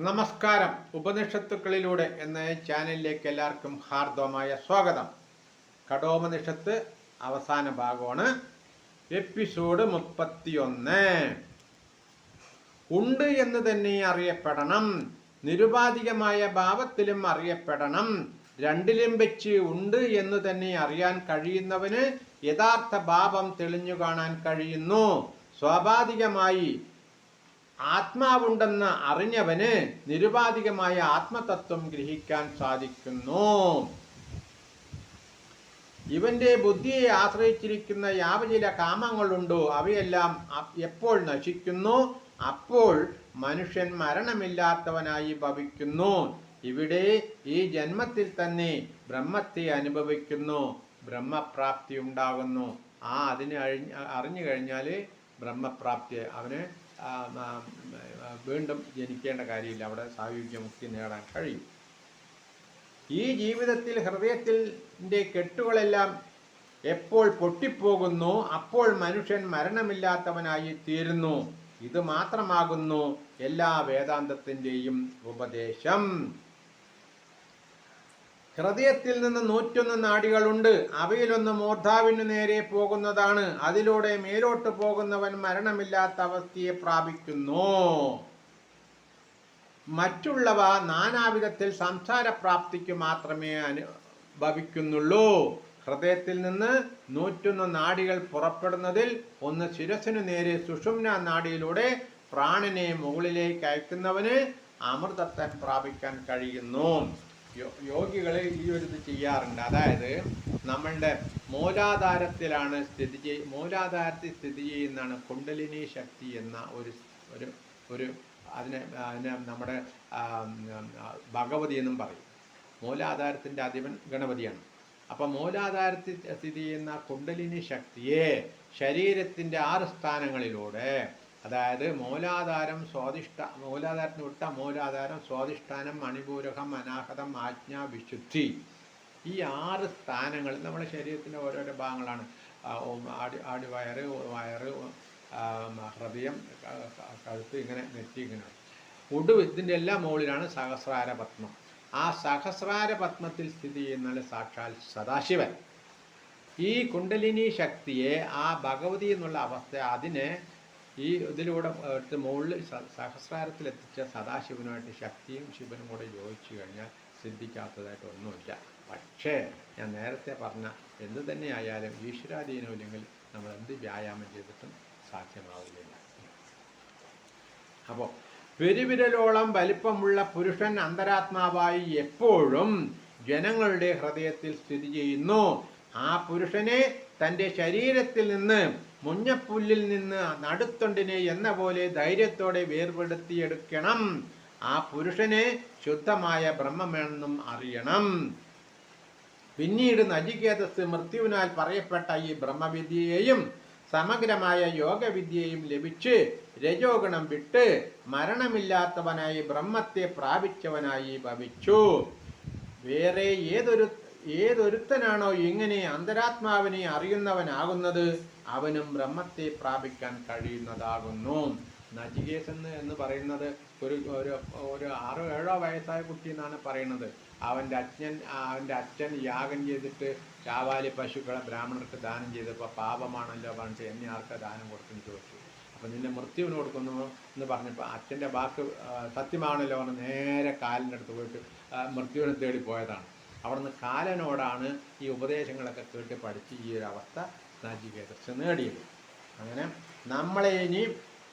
നമസ്കാരം. ഉപനിഷത്തുക്കളിലൂടെ എന്ന ചാനലിലേക്ക് എല്ലാവർക്കും ഹാർദവമായ സ്വാഗതം. കടോപനിഷത്ത് അവസാന ഭാഗമാണ്. എപ്പിസോഡ് മുപ്പത്തിയൊന്ന്. ഉണ്ട് എന്ന് തന്നെ അറിയപ്പെടണം. നിരുപാധികമായ ഭാവത്തിലും അറിയപ്പെടണം. രണ്ടിലും വെച്ച് ഉണ്ട് എന്ന് തന്നെ അറിയാൻ കഴിയുന്നവന് യഥാർത്ഥ ഭാവം തെളിഞ്ഞു കാണാൻ കഴിയുന്നു. സ്വാഭാവികമായി ആത്മാവുണ്ടെന്ന് അറിഞ്ഞവന് നിരുപാധികമായ ആത്മതത്വം ഗ്രഹിക്കാൻ സാധിക്കുന്നു. ഇവന്റെ ബുദ്ധിയെ ആശ്രയിച്ചിരിക്കുന്ന യാവചില കാമങ്ങളുണ്ടോ? അവയെല്ലാം എപ്പോൾ നശിക്കുന്നു? അപ്പോൾ മനുഷ്യൻ മരണമില്ലാത്തവനായി ഭവിക്കുന്നു. ഇവിടെ ഈ ജന്മത്തിൽ തന്നെ ബ്രഹ്മത്തെ അനുഭവിക്കുന്നു. ബ്രഹ്മപ്രാപ്തി ഉണ്ടാകുന്നു. ആ അതിനെ അറിഞ്ഞു കഴിഞ്ഞാൽ ബ്രഹ്മപ്രാപ്തി അവന് വീണ്ടും ജനിക്കേണ്ട കാര്യമില്ല. അവിടെ സായുജ്യ മുക്തി നേടാൻ കഴിയും. ഈ ജീവിതത്തിൽ ഹൃദയത്തിന്റെ കെട്ടുകളെല്ലാം എപ്പോൾ പൊട്ടിപ്പോകുന്നു അപ്പോൾ മനുഷ്യൻ മരണമില്ലാത്തവനായി തീരുന്നു. ഇത് മാത്രമാകുന്നു എല്ലാ വേദാന്തത്തിന്റെയും ഉപദേശം. ഹൃദയത്തിൽ നിന്ന് നൂറ്റൊന്ന് നാടികളുണ്ട്. അവയിലൊന്ന് മൂർധാവിനു നേരെ പോകുന്നതാണ്. അതിലൂടെ മേലോട്ട് പോകുന്നവൻ മരണമില്ലാത്ത അവസ്ഥയെ പ്രാപിക്കുന്നു. മറ്റുള്ളവ നാനാവിധത്തിൽ സംസാരപ്രാപ്തിക്ക് മാത്രമേ അനുഭവിക്കുന്നുള്ളൂ ഹൃദയത്തിൽ നിന്ന് നൂറ്റൊന്ന് നാടികൾ പുറപ്പെടുന്നതിൽ ഒന്ന് ശിരസിനു നേരെ സുഷുമ്ന നാടിയിലൂടെ പ്രാണനെ മുകളിലേക്ക് അയക്കുന്നവന് അമൃതത്തെ പ്രാപിക്കാൻ കഴിയുന്നു. യോ- യോഗികളെ ഈ ഒരു ഇത് ചെയ്യാറുണ്ട്. അതായത് നമ്മളുടെ മൂലാധാരത്തിലാണ് സ്ഥിതി ചെയ് മൂലാധാരത്തിൽ സ്ഥിതി ചെയ്യുന്നതാണ് കുണ്ടലിനി ശക്തി എന്ന ഒരു ഒരു ഒരു അതിനെ അതിനെ നമ്മുടെ ഭഗവതി എന്നും പറയും. മൂലാധാരത്തിന്റെ അധിപൻ ഗണപതിയാണ്. അപ്പം മൂലാധാരത്തിൽ സ്ഥിതി ചെയ്യുന്ന കുണ്ടലിനി ശക്തിയെ ശരീരത്തിന്റെ ആറ് സ്ഥാനങ്ങളിലൂടെ അതായത് മൂലാധാരം സ്വാധിഷ്ഠ മൂലാധാരത്തിന് വിട്ട മൂലാധാരം സ്വാധിഷ്ഠാനം മണിപൂരകം അനാഹതം ആജ്ഞ വിശുദ്ധി. ഈ ആറ് സ്ഥാനങ്ങൾ നമ്മുടെ ശരീരത്തിന്റെ ഓരോരോ ഭാഗങ്ങളാണ്. ആടി ആടി വയറ് ഹൃദയം കഴുത്ത് ഇങ്ങനെ നെറ്റി ഇങ്ങനെ ഒടുവ് ഇതിന്റെ എല്ലാം മുകളിലാണ് സഹസ്രാര പത്മം. ആ സഹസ്രാര പത്മത്തിൽ സ്ഥിതി ചെയ്യുന്ന സാക്ഷാൽ സദാശിവൻ. ഈ കുണ്ടലിനി ശക്തിയെ ആ ഭഗവതി എന്നുള്ള അവസ്ഥ അതിനെ ഈ ഇതിലൂടെ മുകളിൽ സ- സഹസ്രാരത്തിൽ എത്തിച്ച സദാശിവനുമായിട്ട് ശക്തിയും ശിവനും കൂടെ യോജിച്ചു കഴിഞ്ഞാൽ സിദ്ധിക്കാത്തതായിട്ട് ഒന്നുമില്ല. പക്ഷേ ഞാൻ നേരത്തെ പറഞ്ഞ എന്ത് തന്നെയായാലും ഈശ്വരാധീനമില്ലെങ്കിൽ നമ്മൾ എന്ത് വ്യായാമം ചെയ്തിട്ടും സാധ്യമാവില്ല അപ്പോൾ പെരുവിരലോളം വലിപ്പമുള്ള പുരുഷൻ അന്തരാത്മാവായി എപ്പോഴും ജനങ്ങളുടെ ഹൃദയത്തിൽ സ്ഥിതി ചെയ്യുന്നു. ആ പുരുഷനെ തന്റെ ശരീരത്തിൽ നിന്ന് മുഞ്ഞപ്പുല്ലിൽ നിന്ന് നടുത്തൊണ്ടിനെ എന്ന പോലെ ധൈര്യത്തോടെ വേർപെടുത്തിയെടുക്കണം. ആ പുരുഷനെ ശുദ്ധമായ ബ്രഹ്മമെന്നും അറിയണം. പിന്നീട് നജികേതസ് മൃത്യുവിനാൽ പറയപ്പെട്ട ഈ ബ്രഹ്മവിദ്യയെയും സമഗ്രമായ യോഗവിദ്യയും ലഭിച്ച് രജോഗണം വിട്ട് മരണമില്ലാത്തവനായി ബ്രഹ്മത്തെ പ്രാപിച്ചവനായി ഭവിച്ചു. വേറെ ഏതൊരു ഏതൊരുത്തനാണോ ഇങ്ങനെ അന്തരാത്മാവിനെ അറിയുന്നവനാകുന്നത് അവനും ബ്രഹ്മത്തെ പ്രാപിക്കാൻ കഴിയുന്നതാകുന്നു. നജികേസെന്ന് എന്ന് പറയുന്നത് ഒരു ഒരു ഒരു ആറോ ഏഴോ വയസ്സായ കുട്ടി എന്നാണ് പറയുന്നത്. അവന്റെ അച്ഛൻ അവന്റെ അച്ഛൻ യാഗം ചെയ്തിട്ട് ചാവാലി പശുക്കളെ ബ്രാഹ്മണർക്ക് ദാനം ചെയ്തപ്പോൾ പാപമാണല്ലോ പറഞ്ഞിട്ട് എന്നെ ആർക്ക് ദാനം കൊടുക്കുന്നു ചോദിച്ചു. അപ്പം നിന്നെ മൃത്യുവിന് കൊടുക്കുന്നു എന്ന് പറഞ്ഞപ്പോൾ അച്ഛന്റെ വാക്ക് സത്യമാണല്ലോ പറഞ്ഞ് നേരെ കാലിന്റെ അടുത്ത് പോയിട്ട് മൃത്യുവിനെ തേടി പോയതാണ്. അവിടുന്ന് കാലനോടാണ് ഈ ഉപദേശങ്ങളൊക്കെ കേട്ട് പഠിച്ച് ഈ ഒരു അവസ്ഥ നജികേതസ് നേടിയത്. അങ്ങനെ നമ്മളെ ഇനി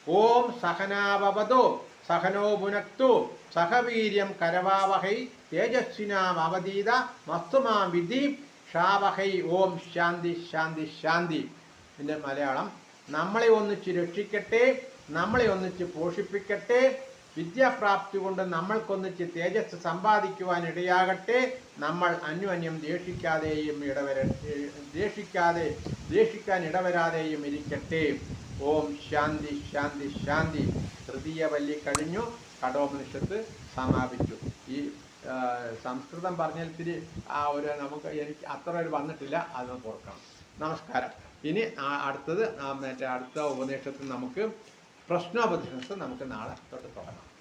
ഓം സഹനാവതു സഹനോ പുനക്തു സഹവീര്യം കരവാവഹൈ തേജസ്വിനാം അവതീത മസ്തുമാം വിധി ഷാവഹൈ ഓം ശാന്തി ശാന്തി ശാന്തി. ഇതിന്റെ മലയാളം നമ്മളെ ഒന്നിച്ച് രക്ഷിക്കട്ടെ നമ്മളെ ഒന്നിച്ച് പോഷിപ്പിക്കട്ടെ വിദ്യാപ്രാപ്തി കൊണ്ട് നമ്മൾക്കൊന്നിച്ച് തേജസ് സമ്പാദിക്കുവാൻ ഇടയാകട്ടെ. നമ്മൾ അന്യോന്യം ദേഷിക്കാതെയും ഇടവര ദേഷിക്കാതെ ദേഷിക്കാൻ ഇടവരാതെയും ഇരിക്കട്ടെ. ഓം ശാന്തി ശാന്തി ശാന്തി. തൃതീയ വല്ലി കഴിഞ്ഞു. കടോപനിഷത്ത് സമാപിച്ചു. ഈ സംസ്കൃതം പറഞ്ഞാൽ ഇത്തിരി ആ ഒരു നമുക്ക് എനിക്ക് അത്ര ഒരു വന്നിട്ടില്ല. അത് ഓർക്കണം. നമസ്കാരം. ഇനി അടുത്തത് മറ്റേ അടുത്ത ഉപദേശത്തിൽ നമുക്ക് പ്രശ്നോപദേശത്ത് നമുക്ക് നാളെ തൊട്ട് തുടങ്ങാം.